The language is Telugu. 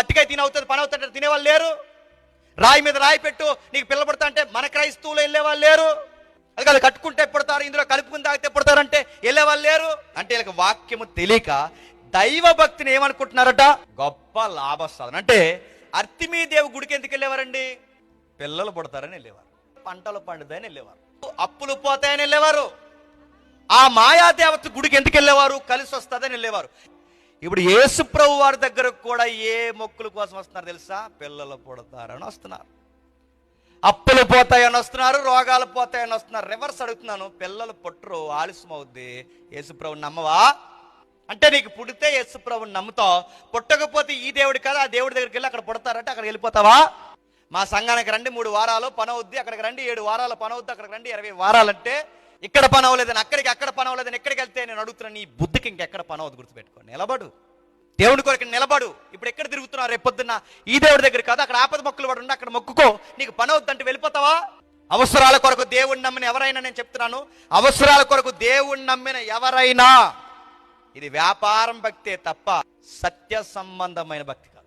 అట్టికాయ తిని అవుతుంది పని అవుతుంటే తినేవాళ్ళు లేరు. రాయి మీద రాయి పెట్టు నీకు పిల్ల పడతా అంటే మన క్రైస్తవులు వెళ్ళేవాళ్ళు లేరు. అది కాదు కట్టుకుంటే పడతారు ఇందులో కలుపుకుని తాగితే పడతారంటే వెళ్ళేవాళ్ళు లేరు. అంటే వీళ్ళకి వాక్యము తెలియక దైవ భక్తిని ఏమనుకుంటున్నారట? గొప్ప లాభస్థానం అంటే అర్తిమీదేవి గుడికి ఎందుకు వెళ్ళేవారండి? పిల్లలు పుడతారని వెళ్ళేవారు. పంటలు పండుతాయని వెళ్ళేవారు. అప్పులు పోతాయని వెళ్ళేవారు. ఆ మాయాదేవత గుడికి ఎందుకు వెళ్ళేవారు? కలిసి వస్తుందని వెళ్ళేవారు. ఇప్పుడు యేసుప్రభు వారి దగ్గర కూడా ఏ మొక్కుల కోసం వస్తున్నారు తెలుసా? పిల్లలు పుడతారని వస్తున్నారు. అప్పులు పోతాయని వస్తున్నారు రోగాలు పోతాయని వస్తున్నారు. రివర్స్ అడుగుతున్నాను పిల్లలు పుట్టరు ఆలస్యం అవుద్ది. యేసుప్రభు నమ్మవా? అంటే నీకు పుడితే యేసుప్రభుని నమ్ముతావు. పుట్టకపోతే ఈ దేవుడి కదా ఆ దేవుడి దగ్గరికి వెళ్ళి అక్కడ పుడతారంటే అక్కడ వెళ్ళిపోతావా? మా సంఘానికి రండి మూడు వారాలు పని అవుద్ది. అక్కడికి రండి ఏడు వారాలు పని అవుద్ది. అక్కడికి రండి ఇరవై వారాలంటే ఇక్కడ పని అవ్వలేదని అక్కడికి అక్కడ పని అవ్వలేదని ఎక్కడికి వెళ్తే నేను అడుగుతున్నాను నీ బుద్ధికి ఇంకెక్కడ పని అవద్దు గుర్తుపెట్టుకో. నిలబడు. దేవుని కొరకు నిలబడు. ఇప్పుడు ఎక్కడ తిరుగుతున్నావు రేపొద్దున్న పొద్దున్న? ఈ దేవుడి దగ్గర కాదు అక్కడ ఆపద మొక్కలు పడి ఉండి అక్కడ మొక్కుకో. నీకు పని అవుద్దంటే వెళ్ళిపోతావా? అవసరాల కొరకు దేవుణ్ణి నమ్మిన ఎవరైనా నేను చెప్తున్నాను అవసరాల కొరకు దేవుణ్ణి నమ్మిన ఎవరైనా ఇది వ్యాపారం భక్తే తప్ప సత్య సంబంధమైన భక్తి కాదు.